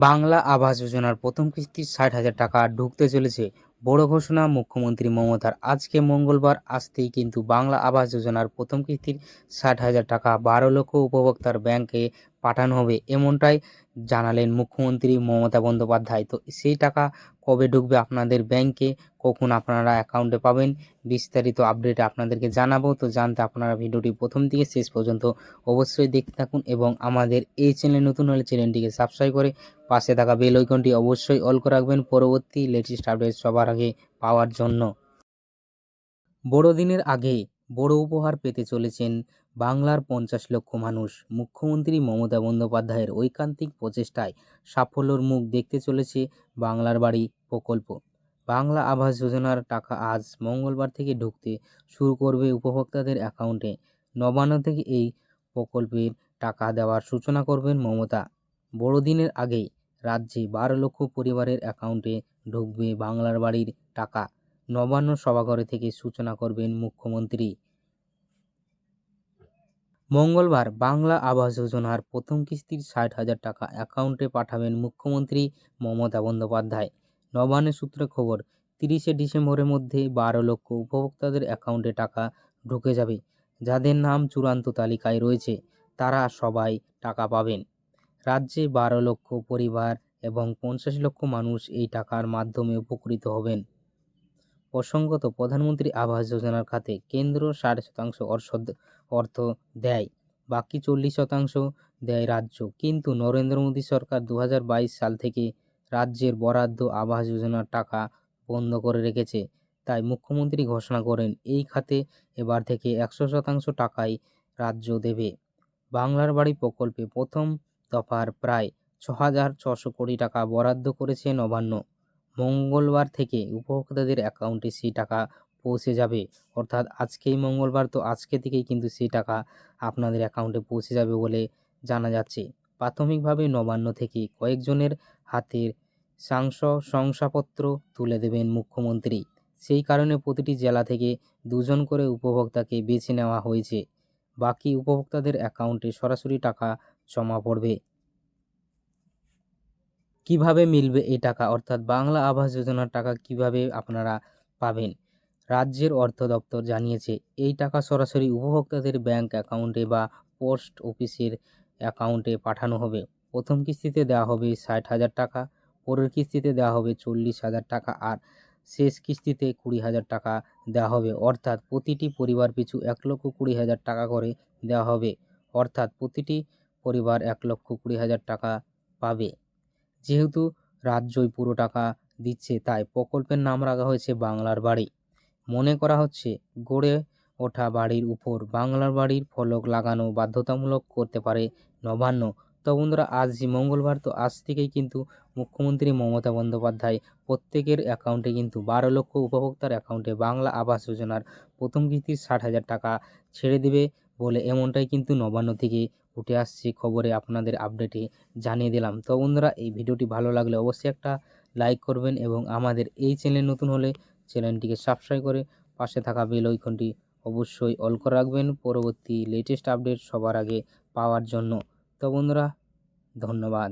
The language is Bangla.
বাংলা আবাস যোজনার প্রথম কিস্তি ষাট হাজার টাকা ঢুকতে চলেছে। বড় ঘোষণা, মুখ্যমন্ত্রী মমতার। আজকে মঙ্গলবার আসতেই কিন্তু বাংলা আবাস যোজনার প্রথম কিস্তির ষাট হাজার টাকা বারো লক্ষ উপভোক্তার ব্যাংকে পাঠানো হবে। এমনটাই জানালেন মুখ্যমন্ত্রী মমতা বন্দ্যোপাধ্যায়। তো সেই টাকা কবে ঢুকবে আপনাদের ব্যাংকে কখন আপনারা অ্যাকাউন্টে পাবেন? বিস্তারিত আপডেট আপনাদেরকে জানাব। তো জানতে আপনারা ভিডিওটি প্রথম থেকে শেষ পর্যন্ত অবশ্যই দেখতে থাকুন এবং আমাদের এই চ্যানেল নতুন হলে চ্যানেলটিকে সাবস্ক্রাইব করে পাশে থাকা বেল আইকনটি অবশ্যই অল করে রাখবেন পরবর্তী লেটেস্ট আপডেট সবার আগে পাওয়ার জন্য। বড়দিনের আগে বড় উপহার পেতে চলেছেন বাংলার পঞ্চাশ লক্ষ মানুষ। মুখ্যমন্ত্রী মমতা বন্দ্যোপাধ্যায়ের ঐকান্তিক প্রচেষ্টায় সাফল্যর মুখ দেখতে চলেছে বাংলার বাড়ি প্রকল্প। বাংলা আবাস যোজনার টাকা আজ মঙ্গলবার থেকে ঢুকতে শুরু করবে উপভোক্তাদের অ্যাকাউন্টে। নবান্ন থেকে এই প্রকল্পের টাকা দেওয়ার সূচনা করবেন মমতা। বড়দিনের আগেই রাজ্যে বারো লক্ষ পরিবারের অ্যাকাউন্টে ঢুকবে বাংলার বাড়ির টাকা। নবান্ন সভাঘরে থেকে সূচনা করবেন মুখ্যমন্ত্রী। মঙ্গলবার বাংলা আবাস যোজনার প্রথম কিস্তির ষাট হাজার টাকা অ্যাকাউন্টে পাঠাবেন মুখ্যমন্ত্রী মমতা বন্দ্যোপাধ্যায়। নবান্নের সূত্রে খবর, তিরিশে ডিসেম্বরের মধ্যে বারো লক্ষ উপভোক্তাদের অ্যাকাউন্টে টাকা ঢুকে যাবে, যাদের নাম চূড়ান্ত তালিকায় রয়েছে, তারা সবাই টাকা পাবেন। রাজ্যে বারো লক্ষ পরিবার এবং পঞ্চাশ লক্ষ মানুষ এই টাকার মাধ্যমে উপকৃত হবেন। প্রসঙ্গত প্রধানমন্ত্রী আবাস যোজনার খাতে কেন্দ্র ষাট শতাংশ অর্থ- দেয়, বাকি চল্লিশ শতাংশ দেয় রাজ্য। কিন্তু নরেন্দ্র মোদী সরকার দু হাজার বাইশ সাল থেকে রাজ্যের বরাদ্দ আবাস যোজনার টাকা বন্ধ করে রেখেছে। তাই মুখ্যমন্ত্রী ঘোষণা করেন, এই খাতে এবার থেকে একশো শতাংশ টাকাই রাজ্য দেবে। বাংলার বাড়ি প্রকল্পে প্রথম দফার প্রায় ছ হাজার ছশো কোটি টাকা বরাদ্দ করেছে নবান্ন। মঙ্গলবার থেকে উপভোক্তাদের অ্যাকাউন্টে সেই টাকা পৌঁছে যাবে। অর্থাৎ আজকেই মঙ্গলবার, তো আজকে থেকেই কিন্তু সেই টাকা আপনাদের অ্যাকাউন্টে পৌঁছে যাবে বলে জানা যাচ্ছে। প্রাথমিকভাবে নবান্ন থেকে কয়েকজনের হাতের সাংস, শংসাপত্র তুলে দেবেন মুখ্যমন্ত্রী। সেই কারণে প্রতিটি জেলা থেকে দুজন করে উপভোক্তাকে বেছে নেওয়া হয়েছে। বাকি উপভোক্তাদের অ্যাকাউন্টে সরাসরি টাকা জমা পড়বে। কীভাবে মিলবে এই টাকা? অর্থাৎ বাংলা আবাস যোজনার টাকা কীভাবে আপনারা পাবেন? রাজ্যের অর্থ দপ্তর জানিয়েছে, এই টাকা সরাসরি উপভোক্তাদের ব্যাংক অ্যাকাউন্টে বা পোস্ট অফিসের অ্যাকাউন্টে পাঠানো হবে। প্রথম কিস্তিতে দেওয়া হবে ষাট হাজার টাকা, পরের কিস্তিতে দেওয়া হবে চল্লিশ হাজার টাকা, আর শেষ কিস্তিতে কুড়ি হাজার টাকা দেওয়া হবে। অর্থাৎ প্রতিটি পরিবার পিছু এক লক্ষ কুড়ি হাজার টাকা করে দেওয়া হবে। অর্থাৎ প্রতিটি পরিবার এক লক্ষ কুড়ি হাজার টাকা পাবে। যেহেতু রাজ্যই পুরো টাকা দিচ্ছে, তাই প্রকল্পের নাম রাখা হয়েছে বাংলার বাড়ি। মনে করা হচ্ছে, গড়ে ওঠা বাড়ির উপর বাংলার বাড়ির ফলক লাগানো বাধ্যতামূলক করতে পারে নবান্ন। তো বন্ধুরা আজ মঙ্গলবার, তো আজ থেকেই কিন্তু মুখ্যমন্ত্রী মমতা বন্দ্যোপাধ্যায় প্রত্যেকের অ্যাকাউন্টে কিন্তু বারো লক্ষ উপভোক্তার অ্যাকাউন্টে বাংলা আবাস যোজনার প্রথম কিস্তির ষাট হাজার টাকা ছেড়ে দেবে বলে এমনটাই কিন্তু নবান্ন থেকে উঠে আসছে খবরে আপনাদের আপডেটে জানিয়ে দিলাম। তো বন্ধুরা, এই ভিডিওটি ভালো লাগলে অবশ্যই একটা লাইক করবেন এবং আমাদের এই চ্যানেল নতুন হলে চ্যানেলটিকে সাবস্ক্রাইব করে পাশে থাকা বেল ওইখানটি অবশ্যই অল করে রাখবেন। পরবর্তী লেটেস্ট আপডেট সবার আগে পাওয়ার জন্য। তো বন্ধুরা, ধন্যবাদ।